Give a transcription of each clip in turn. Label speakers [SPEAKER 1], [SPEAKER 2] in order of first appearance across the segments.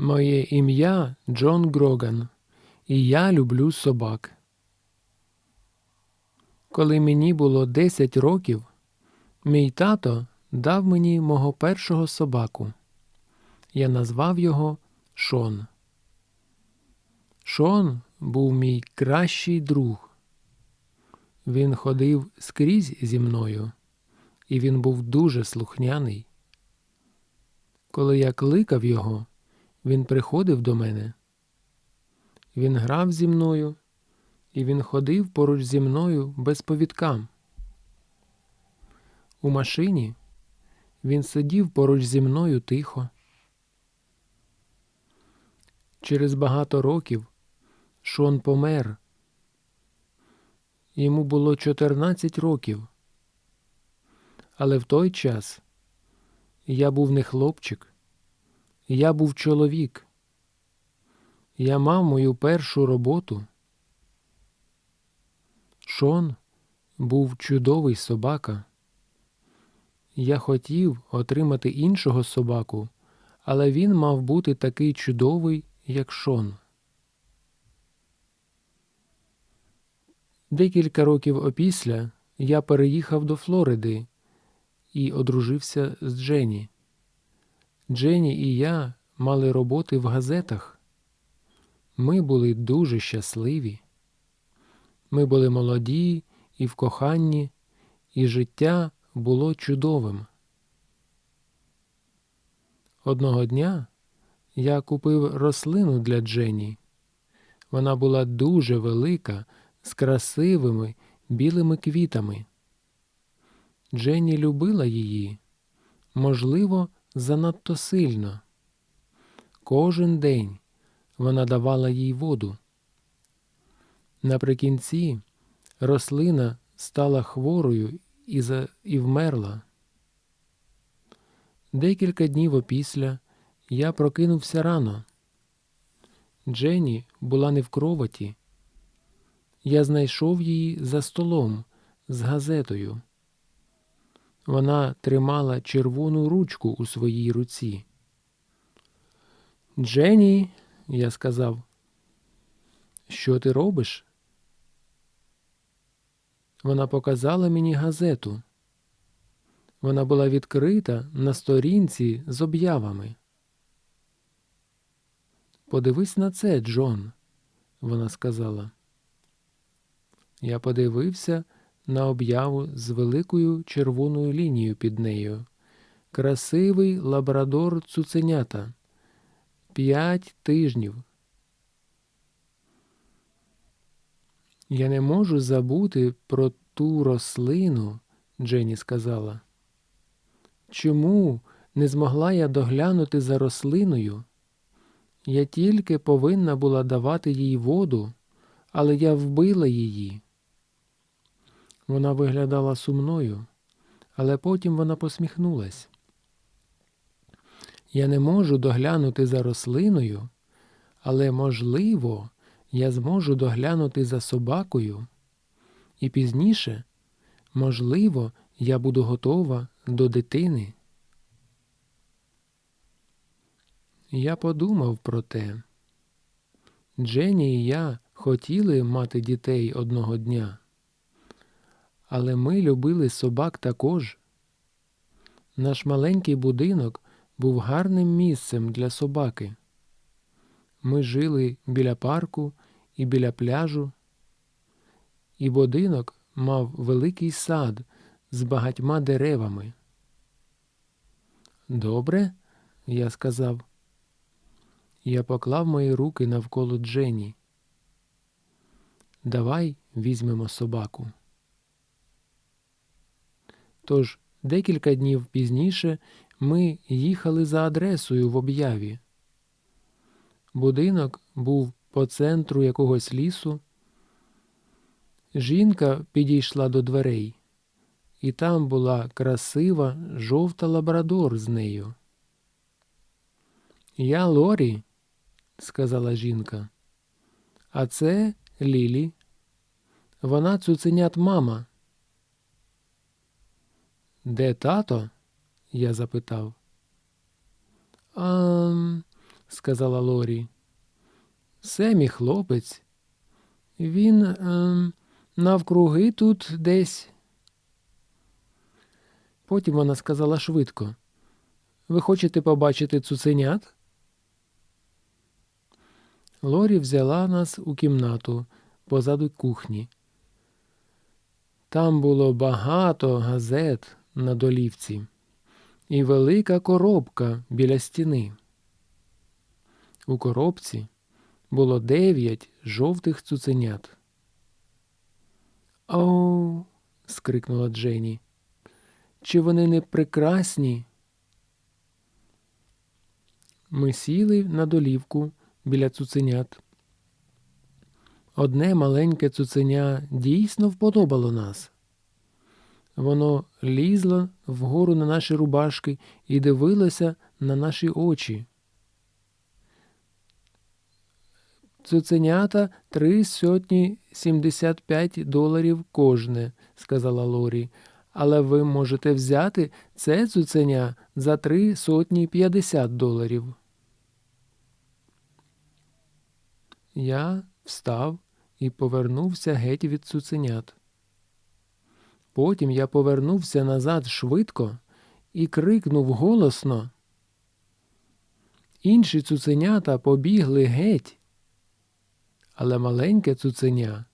[SPEAKER 1] Моє ім'я Джон Гроган, і я люблю собак. Коли мені було 10 років, мій тато дав мені мого першого собаку. Я назвав його Шон. Шон був мій кращий друг. Він ходив скрізь зі мною, і він був дуже слухняний. Коли я кликав його, він приходив до мене. Він грав зі мною, і він ходив поруч зі мною без повідка. У машині він сидів поруч зі мною тихо. Через багато років Шон помер. Йому було 14 років. Але в той час я був не хлопчик, я був чоловік. Я мав мою першу роботу. Шон був чудовий собака. Я хотів отримати іншого собаку, але він мав бути такий чудовий, як Шон. Декілька років опісля я переїхав до Флориди і одружився з Дженні. Дженні і я мали роботи в газетах. Ми були дуже щасливі. Ми були молоді і в коханні, і життя було чудовим. Одного дня я купив рослину для Дженні. Вона була дуже велика, з красивими білими квітами. Дженні любила її, можливо, занадто сильно. Кожен день вона давала їй воду. Наприкінці рослина стала хворою і, за... і вмерла. Декілька днів опісля я прокинувся рано. Дженні була не в кроваті. Я знайшов її за столом з газетою. Вона тримала червону ручку у своїй руці. Дженні, я сказав, що ти робиш? Вона показала мені газету. Вона була відкрита на сторінці з об'явами. Подивись на це, Джон, вона сказала. Я подивився на об'яву з великою червоною лінією під нею. Красивий лабрадор цуценята. П'ять тижнів. Я не можу забути про ту рослину, Дженні сказала. Чому не змогла я доглянути за рослиною? Я тільки повинна була давати їй воду, але я вбила її. Вона виглядала сумною, але потім вона посміхнулась. Я не можу доглянути за рослиною, але, можливо, я зможу доглянути за собакою. І пізніше, можливо, я буду готова до дитини. Я подумав про те. Дженні і я хотіли мати дітей одного дня. Але ми любили собак також. Наш маленький будинок був гарним місцем для собаки. Ми жили біля парку і біля пляжу, і будинок мав великий сад з багатьма деревами. Добре, я сказав. Я поклав мої руки навколо Джені. Давай візьмемо собаку. Тож декілька днів пізніше ми їхали за адресою в об'яві. Будинок був по центру якогось лісу. Жінка підійшла до дверей, і там була красива жовта лабрадор з нею. Я Лорі, сказала жінка, а це Лілі. Вона цуценят мама. Де тато? я запитав. А сказала Лорі. Семі хлопець. Він ем, навкруги тут десь. Потім вона сказала швидко. Ви хочете побачити цуценят? Лорі взяла нас у кімнату позаду кухні. Там було багато газет на долівці і велика коробка біля стіни. У коробці було дев'ять жовтих цуценят. Оу. скрикнула Джені. Чи вони не прекрасні? Ми сіли на долівку біля цуценят. Одне маленьке цуценя дійсно вподобало нас. Воно лізло вгору на наші рубашки і дивилося на наші очі. Цуценята три сотні сімдесят п'ять доларів кожне, сказала Лорі. Але ви можете взяти це цуценя за три сотні п'ятдесят доларів. Я встав і повернувся геть від цуценят. Потім я повернувся назад швидко і крикнув голосно. Інші цуценята побігли геть, але маленьке цуценя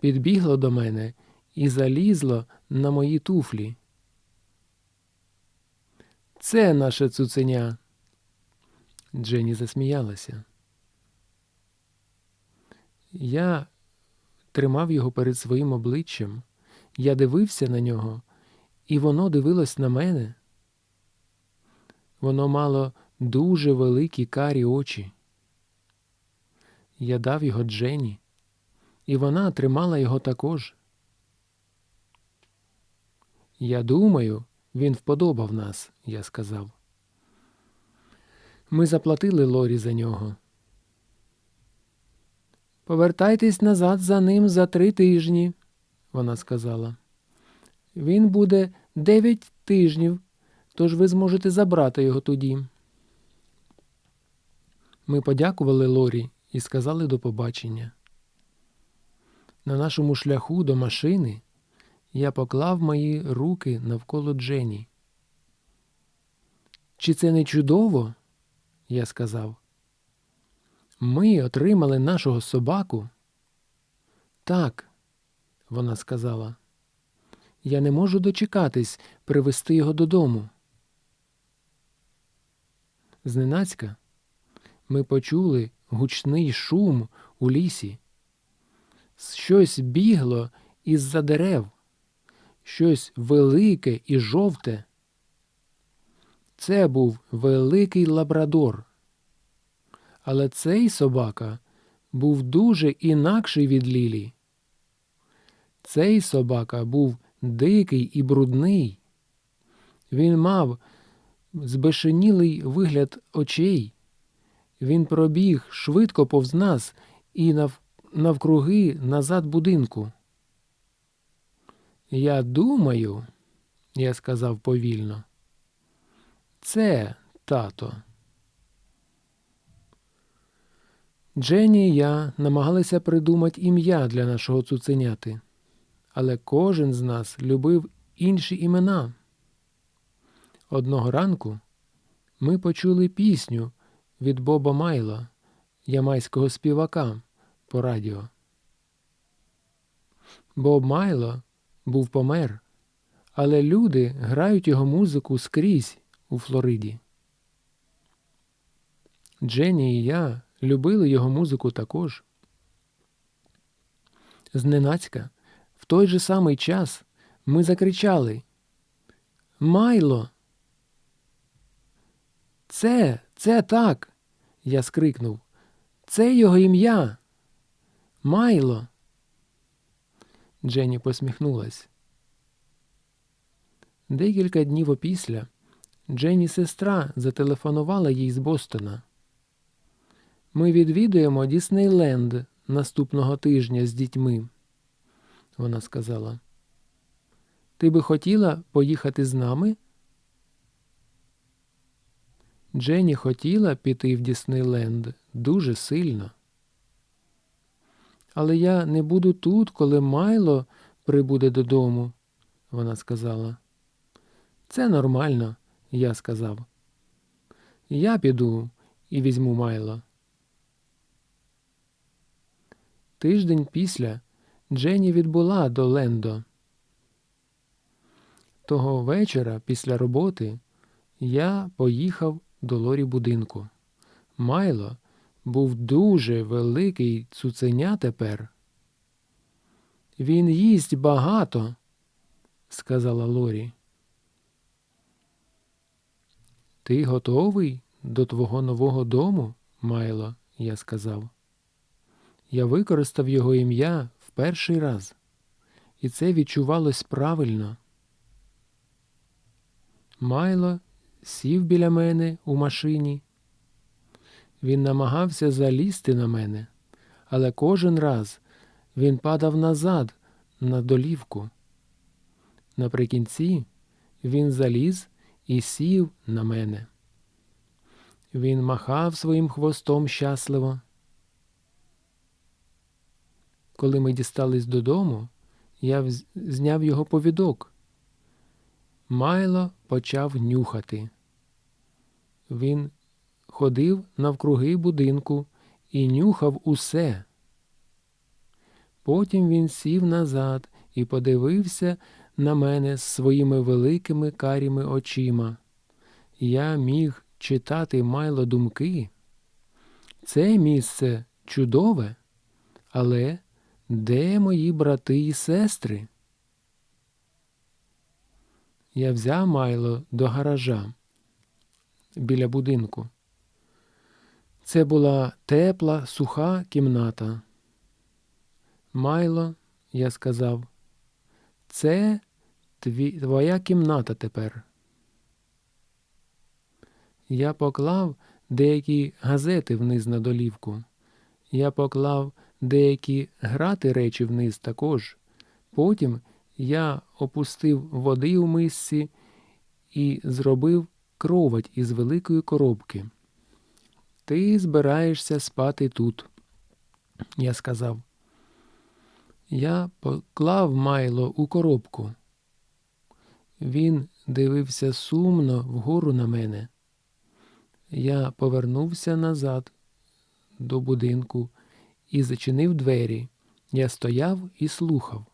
[SPEAKER 1] підбігло до мене і залізло на мої туфлі. Це наше цуценя. Дженні засміялася. Я тримав його перед своїм обличчям. Я дивився на нього, і воно дивилось на мене. Воно мало дуже великі карі очі. Я дав його Джені, і вона тримала його також. Я думаю, він вподобав нас, я сказав. Ми заплатили Лорі за нього. Повертайтесь назад за ним за три тижні, вона сказала. Він буде дев'ять тижнів, тож ви зможете забрати його тоді. Ми подякували Лорі і сказали до побачення. На нашому шляху до машини я поклав мої руки навколо Джені. Чи це не чудово? я сказав. Ми отримали нашого собаку. Так, вона сказала. Я не можу дочекатись привести його додому. Зненацька ми почули гучний шум у лісі. Щось бігло із за дерев, щось велике і жовте. Це був великий лабрадор. Але цей собака був дуже інакший від Лілі. Цей собака був дикий і брудний. Він мав збешенілий вигляд очей. Він пробіг швидко повз нас і нав... навкруги назад будинку. Я думаю, я сказав повільно, це тато. Дженні і я намагалися придумати ім'я для нашого цуценяти, але кожен з нас любив інші імена. Одного ранку ми почули пісню від Боба Майла, ямайського співака, по радіо. Боб Майло був помер, але люди грають його музику скрізь у Флориді. Дженні і я любили його музику також. Зненацька, в той же самий час ми закричали Майло. Це, це так. Я скрикнув. Це його ім'я. Майло. Дженні посміхнулась. Декілька днів опісля Дженні сестра зателефонувала їй з Бостона. Ми відвідуємо Діснейленд наступного тижня з дітьми, вона сказала. Ти би хотіла поїхати з нами? Дженні хотіла піти в Діснейленд дуже сильно. Але я не буду тут, коли Майло прибуде додому, вона сказала. Це нормально, я сказав. Я піду і візьму Майло. Тиждень після Дженні відбула до Лендо. Того вечора, після роботи, я поїхав до лорі будинку. Майло був дуже великий цуценя тепер. Він їсть багато, сказала Лорі. Ти готовий до твого нового дому, Майло, я сказав. Я використав його ім'я перший раз, і це відчувалось правильно. Майло сів біля мене у машині. Він намагався залізти на мене, але кожен раз він падав назад на долівку. Наприкінці він заліз і сів на мене. Він махав своїм хвостом щасливо. Коли ми дістались додому, я зняв його повідок. Майло почав нюхати. Він ходив навкруги будинку і нюхав усе. Потім він сів назад і подивився на мене з своїми великими каріми очима. Я міг читати Майло думки. Це місце чудове, але де мої брати і сестри? Я взяв Майло до гаража біля будинку. Це була тепла, суха кімната. Майло, я сказав, це тві, твоя кімната тепер. Я поклав деякі газети вниз на долівку. Я поклав деякі грати речі вниз також. Потім я опустив води у мисці і зробив кровать із великої коробки. Ти збираєшся спати тут, я сказав. Я поклав Майло у коробку. Він дивився сумно вгору на мене. Я повернувся назад до будинку і зачинив двері. Я стояв і слухав.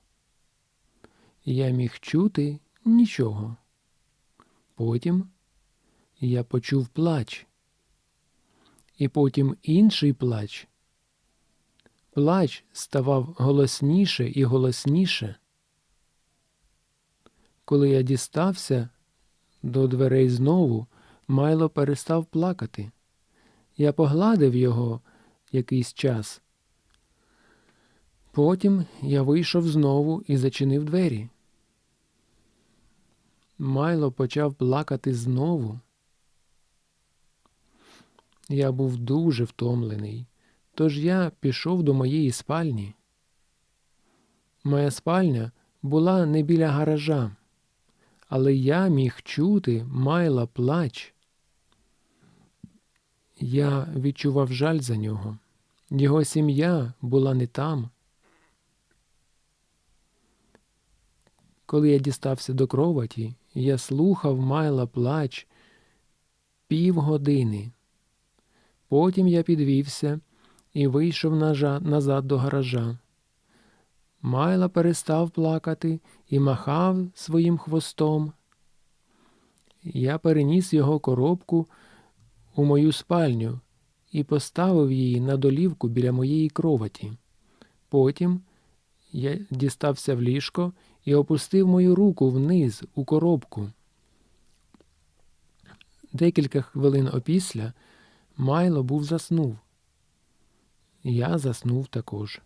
[SPEAKER 1] Я міг чути нічого. Потім я почув плач. І потім інший плач. Плач ставав голосніше і голосніше. Коли я дістався до дверей знову, Майло перестав плакати. Я погладив його якийсь час. Потім я вийшов знову і зачинив двері. Майло почав плакати знову. Я був дуже втомлений, тож я пішов до моєї спальні. Моя спальня була не біля гаража, але я міг чути Майла плач. Я відчував жаль за нього. Його сім'я була не там. Коли я дістався до кроваті, я слухав Майла плач півгодини. Потім я підвівся і вийшов назад до гаража. Майла перестав плакати і махав своїм хвостом. Я переніс його коробку у мою спальню і поставив її на долівку біля моєї кроваті. Потім я дістався в ліжко і опустив мою руку вниз у коробку. Декілька хвилин опісля Майло був заснув. Я заснув також.